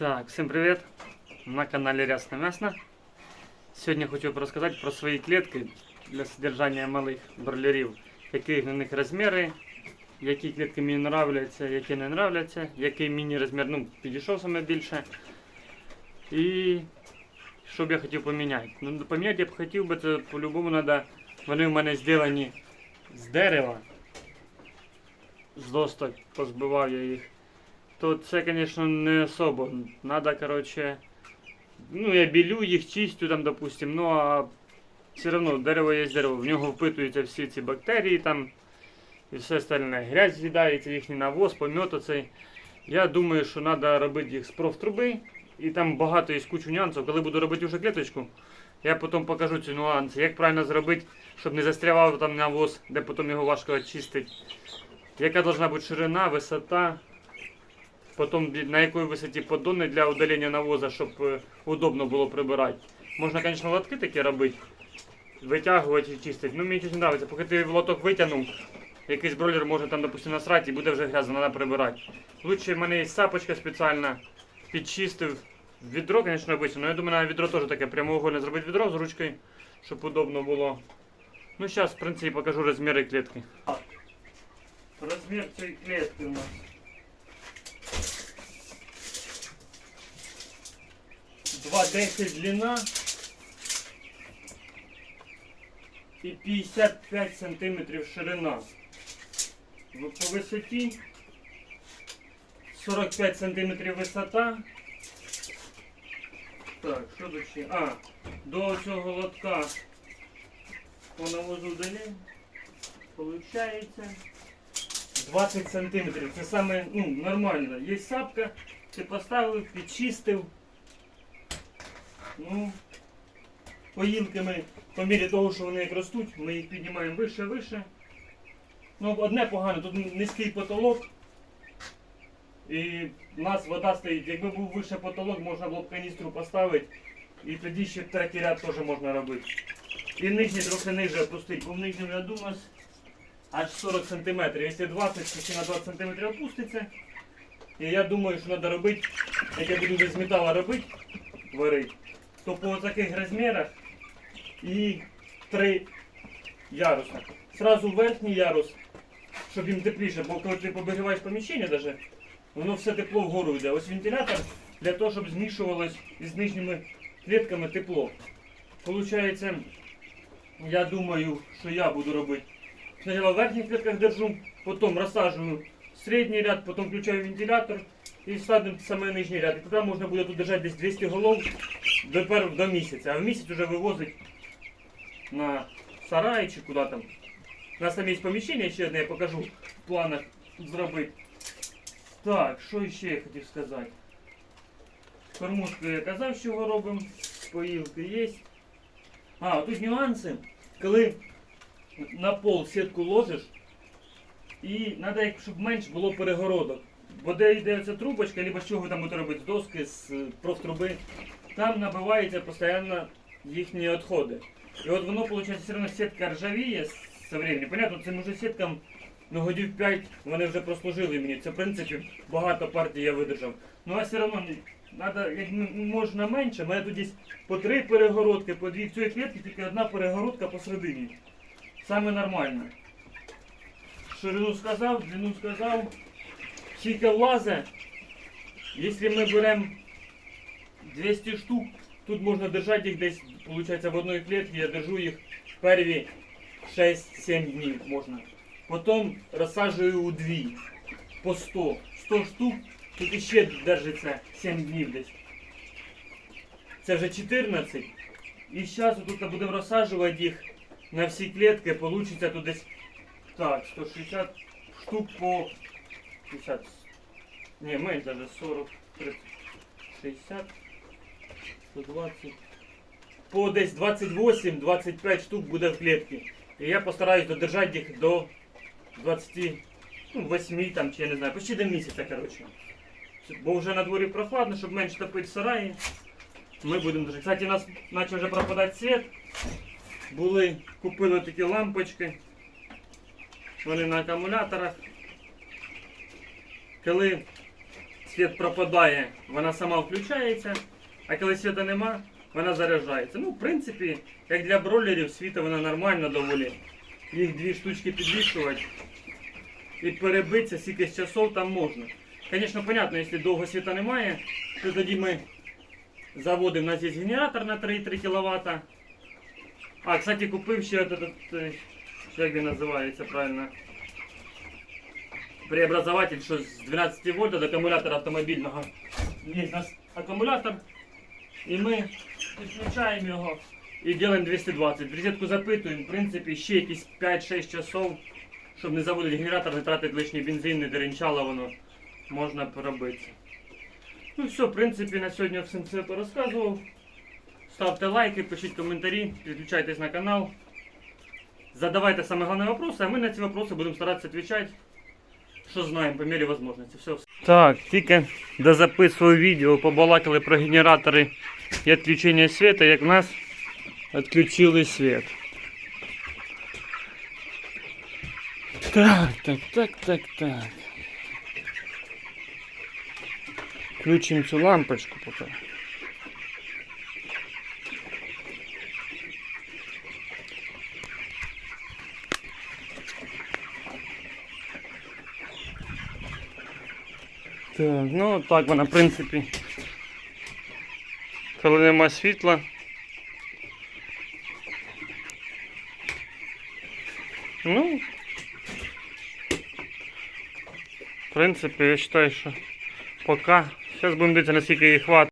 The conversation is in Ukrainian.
Так, всім привіт! На каналі Рясна Мясна. Сьогодні хочу розказати про свої клітки для содержання малих бройлерів, які на них розміри, які клітки мені нравляться, які не нравляться, який мені розмір ну, підійшов саме більше. І що б я хотів поміняти. Ну, поміняти я б хотів би, це по-любому треба. Вони в мене зроблені з дерева. З досток позбивав я їх то це, звісно, не особо. Надо, короче, ну, я білю їх, чистю там, допустим, ну а все одно дерево є дерево, в нього впитуються всі ці бактерії там і все остальне. Грязь з'їдається, їхній навоз, помет оцей. Я думаю, що треба робити їх з профтруби. І там багато є кучу нюансів. Коли буду робити вже клеточку, я потім покажу ці нюанси, як правильно зробити, щоб не застрявав там навоз, де потім його важко очистити. Яка должна бути ширина, висота, потім на якій висоті поддони для удалення навоза, щоб е, удобно було прибирати. Можна, звісно, лотки такі робити, витягувати і чистити. Ну, мені щось не подобається. Поки ти лоток витягнув, якийсь бройлер може там, допустимо, насрати і буде вже грязно, треба прибирати. Лучше в мене є сапочка спеціальна, підчистив. Відро, звісно, обично, але я думаю, на відро теж таке прямоугольне зробити відро з ручкою, щоб удобно було. Ну, зараз, в принципі, покажу розміри клітки. Розмір цієї клітки у нас. 2,10 длина і 55 сантиметрів ширина. По висоті 45 сантиметрів висота. Так, що тут ще? А, до цього лотка по навозу далі. Получається 20 сантиметрів. Це саме ну, нормально. Є сапка, ти поставив, підчистив. Ну, поїлками, по мірі того, що вони як ростуть, ми їх піднімаємо вище, вище. Ну, одне погано, тут низький потолок. І в нас вода стоїть. Якби був вище потолок, можна було б каністру поставити. І тоді ще третій ряд теж можна робити. І нижній трохи ниже опустити, бо в нижньому ряду у нас аж 40 см. Якщо 20, то на 20 см опуститься. І я думаю, що треба робити, як я буду з металу робити, варити, то по таких розмірах і три яруса. Сразу верхній ярус, щоб їм тепліше, бо коли ти побігіваєш поміщення даже, воно все тепло вгору йде. Ось вентилятор для того, щоб змішувалось із нижніми клітками тепло. Получається, я думаю, що я буду робити. Спочатку в верхніх клітках держу, потім розсаджую середній ряд, потім включаю вентилятор і саме нижній ряд. І тоді можна буде тут держати десь 200 голов до, до місяця. А в місяць вже вивозить на сарай чи куди там. Там є поміщення, ще одне я покажу в планах зробити. Так, що ще я хотів сказати? Кормушку я казав, що його робимо. Поїлки є. А, тут нюанси. Коли на пол сітку ложиш, і треба, щоб менше було перегородок. Бо де йде ця трубочка, або з чого ви там будете робити, з доски, з е, профтруби, там набиваються постійно їхні відходи. І от воно, виходить, все одно сітка ржавіє з временем. Понятно, цим уже сіткам ну, годів 5 вони вже прослужили мені. Це, в принципі, багато партій я видержав. Ну а все одно треба як можна менше. У мене тут по три перегородки, по дві в цій клітці, тільки одна перегородка посередині. Саме нормально. Ширину сказав, длину сказав. Скільки влазить. Якщо ми беремо 200 штук, тут можна держати їх десь, виходить, в одній клітці, я держу їх перві 6-7 днів можна. Потім розсаджую у дві по 100. 100 штук, тут іще держиться 7 днів десь. Це вже 14. І зараз тут будемо розсаджувати їх на всі клітки, вийде тут десь так, 160 штук по 50. Не, менше даже 40, 30, 60, 120. По десь 28-25 штук буде в клітці. І я постараюсь додержати їх до 28 там, чи я не знаю, почти до місяця, коротше. Бо вже на дворі прохладно, щоб менше топити сараї. Ми будемо держати. Кстати, у нас почав вже пропадати світ. Були, купили такі лампочки. Вони на акумуляторах. Коли світ пропадає, вона сама включається, а коли світа нема, вона заряджається. Ну, в принципі, як для бройлерів, світа вона нормально доволі. Їх дві штучки підвішувати і перебитися скільки часов там можна. Звісно, понятно, якщо довго світа немає, то тоді ми заводимо, у нас є генератор на 3,3 кВт. А, кстати, купив ще этот, е, як він називається правильно. Преобразователь, що з 12 вольт до акумулятора автомобільного. Є у нас акумулятор, і ми підключаємо його і робимо 220. В розетку запитуємо, в принципі, ще якісь 5-6 часов, щоб не заводити генератор, не тратити лишній бензин, не деренчало воно, можна поробити. Ну все, в принципі, на сьогодні я всім все порозказував. Ставте лайки, пишіть коментарі, підключайтесь на канал. Задавайте самые главные вопросы, а мы на эти вопросы будем стараться отвечать, що знаємо по мірі возможності. Все. Так, тільки дозаписую відео, побалакали про генератори і відключення світу, як в нас відключили світ. Так, так, так, так, так. Включимо цю лампочку поки. Так, ну так вона, в принципі. Коли нема світла. Ну, в принципі, я вважаю, що поки. Зараз будемо дивитися, наскільки її хватить.